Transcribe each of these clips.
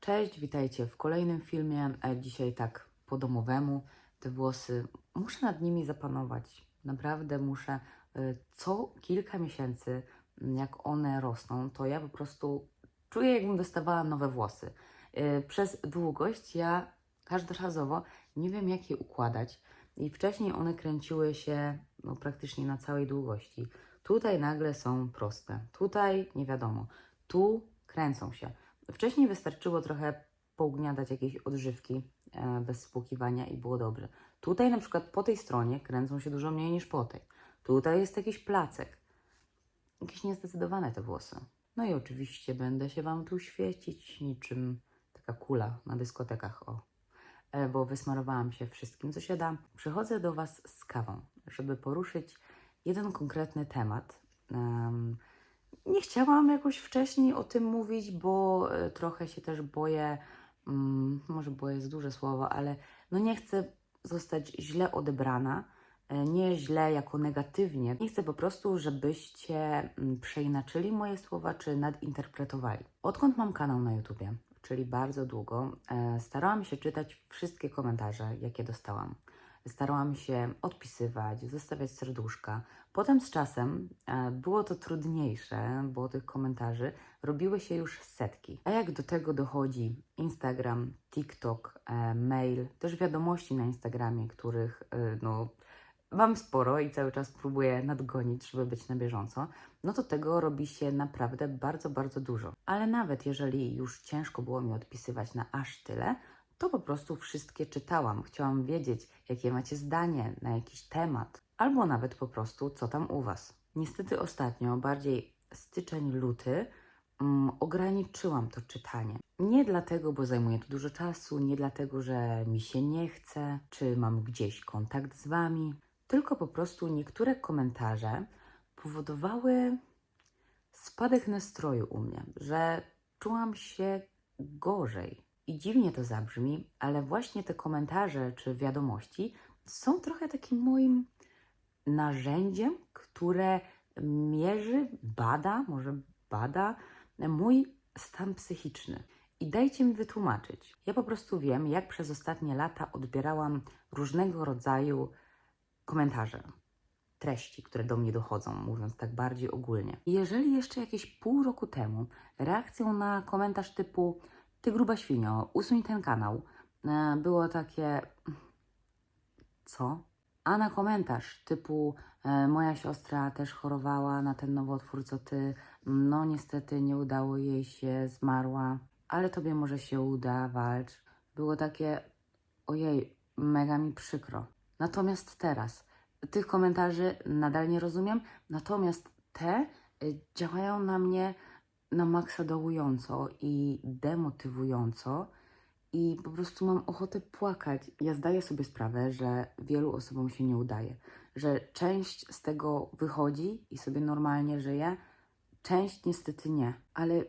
Cześć, witajcie w kolejnym filmie. Dzisiaj tak po domowemu. Te włosy, muszę nad nimi zapanować. Naprawdę muszę. e, Co kilka miesięcy, m, jak one rosną, to ja po prostu czuję, jakbym dostawała nowe włosy. E, Przez długość ja każdorazowo nie wiem, jak je układać. I wcześniej one kręciły się no, praktycznie na całej długości. Tutaj nagle są proste. Tutaj nie wiadomo. Tu kręcą się. Wcześniej wystarczyło trochę pougniatać jakieś odżywki e, bez spłukiwania i było dobrze. Tutaj na przykład po tej stronie kręcą się dużo mniej niż po tej. Tutaj jest jakiś placek. Jakieś niezdecydowane te włosy. No i oczywiście będę się Wam tu świecić niczym taka kula na dyskotekach, o. E, Bo wysmarowałam się wszystkim, co się da. Przychodzę do Was z kawą, żeby poruszyć jeden konkretny temat. Em, nie chciałam jakoś wcześniej o tym mówić, bo e, trochę się też boję, mm, może boję jest duże słowo, ale no nie chcę zostać źle odebrana, e, nie źle jako negatywnie. Nie chcę po prostu, żebyście mm, przeinaczyli moje słowa czy nadinterpretowali. Odkąd mam kanał na YouTubie, czyli bardzo długo, e, starałam się czytać wszystkie komentarze, jakie dostałam. Starałam się odpisywać, zostawiać serduszka. Potem z czasem e, było to trudniejsze, bo tych komentarzy robiły się już setki. A jak do tego dochodzi Instagram, TikTok, e, mail, też wiadomości na Instagramie, których e, no, mam sporo i cały czas próbuję nadgonić, żeby być na bieżąco, no to tego robi się naprawdę bardzo, bardzo dużo. Ale nawet jeżeli już ciężko było mi odpisywać na aż tyle, to po prostu wszystkie czytałam. Chciałam wiedzieć, jakie macie zdanie na jakiś temat, albo nawet po prostu, co tam u Was. Niestety ostatnio, bardziej styczeń, luty, mm, ograniczyłam to czytanie. Nie dlatego, bo zajmuje to dużo czasu, nie dlatego, że mi się nie chce, czy mam gdzieś kontakt z Wami, tylko po prostu niektóre komentarze powodowały spadek nastroju u mnie, że czułam się gorzej. I dziwnie to zabrzmi, ale właśnie te komentarze czy wiadomości są trochę takim moim narzędziem, które mierzy, bada, może bada mój stan psychiczny. I dajcie mi wytłumaczyć. Ja po prostu wiem, jak przez ostatnie lata odbierałam różnego rodzaju komentarze, treści, które do mnie dochodzą, mówiąc tak bardziej ogólnie. I jeżeli jeszcze jakieś pół roku temu reakcją na komentarz typu ty gruba świnio, usuń ten kanał, e, było takie co? A na komentarz typu e, moja siostra też chorowała na ten nowotwór, co ty, no niestety nie udało jej się, zmarła, ale tobie może się uda, walcz. Było takie, ojej, mega mi przykro. Natomiast teraz, tych komentarzy nadal nie rozumiem, natomiast te y, działają na mnie na maksa dołująco i demotywująco i po prostu mam ochotę płakać. Ja zdaję sobie sprawę, że wielu osobom się nie udaje, że część z tego wychodzi i sobie normalnie żyje, część niestety nie. Ale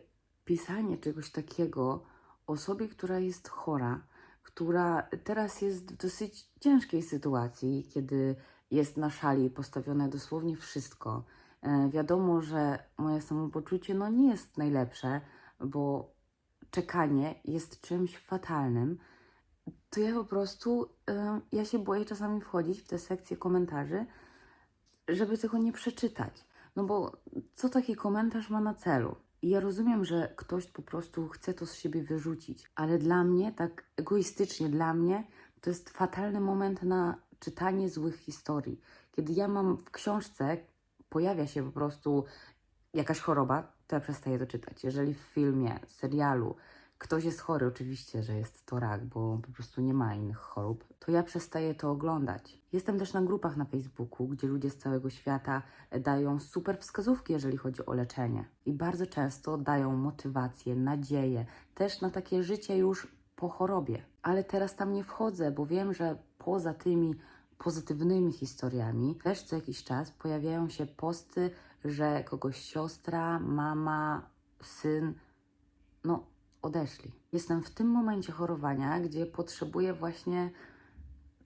pisanie czegoś takiego osobie, która jest chora, która teraz jest w dosyć ciężkiej sytuacji, kiedy jest na szali postawione dosłownie wszystko. E, wiadomo, że moje samopoczucie no nie jest najlepsze, bo czekanie jest czymś fatalnym, to ja po prostu, e, ja się boję czasami wchodzić w te sekcje komentarzy, żeby tego nie przeczytać. No bo co taki komentarz ma na celu? Ja rozumiem, że ktoś po prostu chce to z siebie wyrzucić, ale dla mnie, tak egoistycznie dla mnie, to jest fatalny moment na czytanie złych historii. Kiedy ja mam w książce, pojawia się po prostu jakaś choroba, to ja przestaję to czytać. Jeżeli w filmie, serialu ktoś jest chory, oczywiście, że jest to rak, bo po prostu nie ma innych chorób, to ja przestaję to oglądać. Jestem też na grupach na Facebooku, gdzie ludzie z całego świata dają super wskazówki, jeżeli chodzi o leczenie. I bardzo często dają motywację, nadzieję, też na takie życie już po chorobie. Ale teraz tam nie wchodzę, bo wiem, że poza tymi pozytywnymi historiami też co jakiś czas pojawiają się posty, że kogoś siostra, mama, syn, no odeszli. Jestem w tym momencie chorowania, gdzie potrzebuję właśnie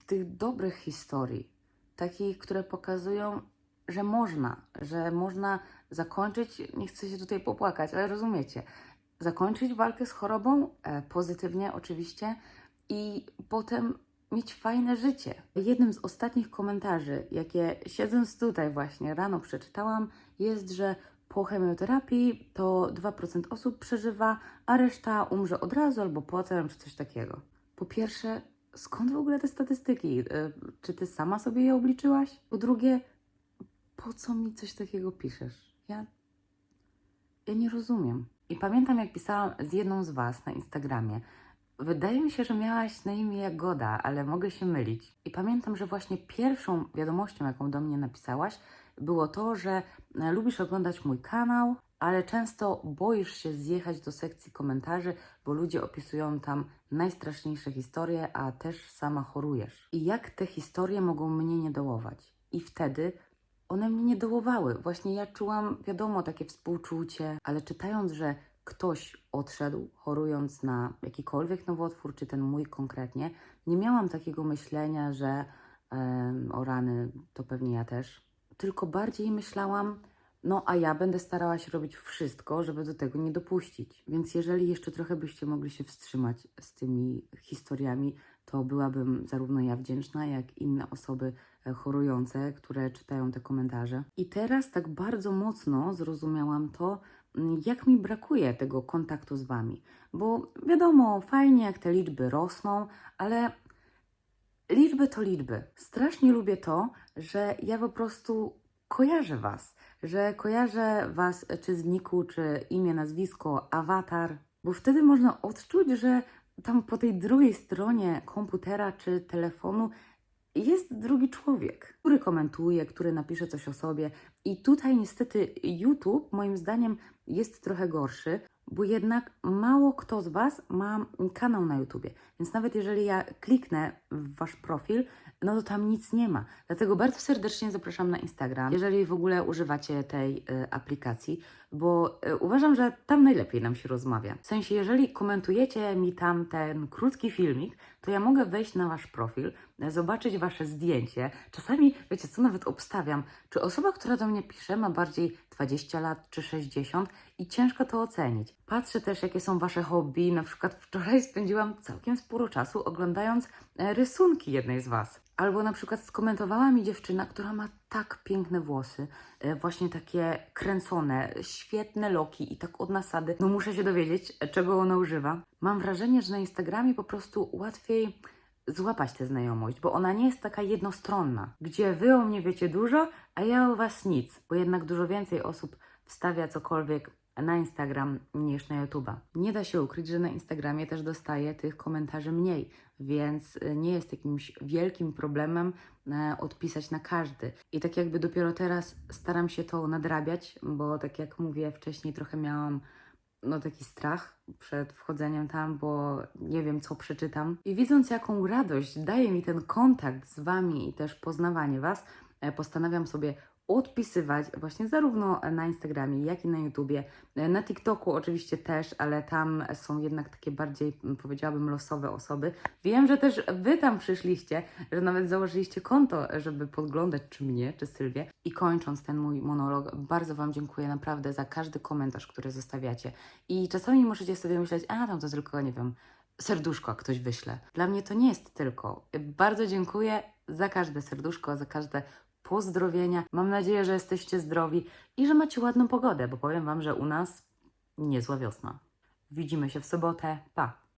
tych dobrych historii, takich, które pokazują, że można, że można zakończyć, nie chcę się tutaj popłakać, ale rozumiecie, zakończyć walkę z chorobą, e, pozytywnie oczywiście, i potem mieć fajne życie. Jednym z ostatnich komentarzy, jakie siedząc tutaj właśnie rano przeczytałam, jest, że po chemioterapii to 2% osób przeżywa, a reszta umrze od razu albo potem, czy coś takiego. Po pierwsze, skąd w ogóle te statystyki? Y, Czy ty sama sobie je obliczyłaś? Po drugie, po co mi coś takiego piszesz? Ja, ja nie rozumiem. I pamiętam, jak pisałam z jedną z Was na Instagramie. Wydaje mi się, że miałaś na imię Jagoda, ale mogę się mylić. I pamiętam, że właśnie pierwszą wiadomością, jaką do mnie napisałaś, było to, że e, lubisz oglądać mój kanał, ale często boisz się zjechać do sekcji komentarzy, bo ludzie opisują tam najstraszniejsze historie, a też sama chorujesz. I jak te historie mogą mnie nie dołować? I wtedy one mnie nie dołowały. Właśnie ja czułam, wiadomo, takie współczucie, ale czytając, że ktoś odszedł chorując na jakikolwiek nowotwór, czy ten mój konkretnie, nie miałam takiego myślenia, że em, o rany, to pewnie ja też. Tylko bardziej myślałam, no a ja będę starała się robić wszystko, żeby do tego nie dopuścić. Więc jeżeli jeszcze trochę byście mogli się wstrzymać z tymi historiami, to byłabym zarówno ja wdzięczna, jak inne osoby e, chorujące, które czytają te komentarze. I teraz tak bardzo mocno zrozumiałam to, jak mi brakuje tego kontaktu z Wami. Bo wiadomo, fajnie jak te liczby rosną, ale liczby to liczby. Strasznie lubię to, że ja po prostu kojarzę Was, że kojarzę Was czy z niku, czy imię, nazwisko, awatar, bo wtedy można odczuć, że tam po tej drugiej stronie komputera czy telefonu jest drugi człowiek, który komentuje, który napisze coś o sobie. I tutaj niestety YouTube moim zdaniem jest trochę gorszy, bo jednak mało kto z Was ma kanał na YouTubie. Więc nawet jeżeli ja kliknę w Wasz profil, no to tam nic nie ma. Dlatego bardzo serdecznie zapraszam na Instagram, jeżeli w ogóle używacie tej y, aplikacji, bo y, uważam, że tam najlepiej nam się rozmawia. W sensie, jeżeli komentujecie mi tam ten krótki filmik, to ja mogę wejść na Wasz profil, y, zobaczyć Wasze zdjęcie. Czasami, wiecie co, nawet obstawiam, czy osoba, która do mnie pisze, ma bardziej 20 lat czy 60 i ciężko to ocenić. Patrzę też, jakie są Wasze hobby. Na przykład wczoraj spędziłam całkiem sporo czasu oglądając e, rysunki jednej z Was. Albo na przykład skomentowała mi dziewczyna, która ma tak piękne włosy, e, właśnie takie kręcone, świetne loki i tak od nasady. No muszę się dowiedzieć, czego ona używa. Mam wrażenie, że na Instagramie po prostu łatwiej złapać tę znajomość, bo ona nie jest taka jednostronna, gdzie wy o mnie wiecie dużo, a ja o was nic, bo jednak dużo więcej osób wstawia cokolwiek na Instagram niż na YouTube'a. Nie da się ukryć, że na Instagramie też dostaję tych komentarzy mniej, więc y, nie jest jakimś wielkim problemem e, odpisać na każdy. I tak jakby dopiero teraz staram się to nadrabiać, bo tak jak mówię wcześniej, trochę miałam no taki strach przed wchodzeniem tam, bo nie wiem, co przeczytam. I widząc, jaką radość daje mi ten kontakt z Wami i też poznawanie Was, e, postanawiam sobie odpisywać właśnie zarówno na Instagramie, jak i na YouTubie. Na TikToku oczywiście też, ale tam są jednak takie bardziej, powiedziałabym, losowe osoby. Wiem, że też Wy tam przyszliście, że nawet założyliście konto, żeby podglądać czy mnie, czy Sylwię. I kończąc ten mój monolog, bardzo Wam dziękuję naprawdę za każdy komentarz, który zostawiacie. I czasami możecie sobie myśleć, a tam to tylko, nie wiem, serduszko ktoś wyśle. Dla mnie to nie jest tylko. Bardzo dziękuję za każde serduszko, za każde pozdrowienia. Mam nadzieję, że jesteście zdrowi i że macie ładną pogodę, bo powiem Wam, że u nas niezła wiosna. Widzimy się w sobotę. Pa!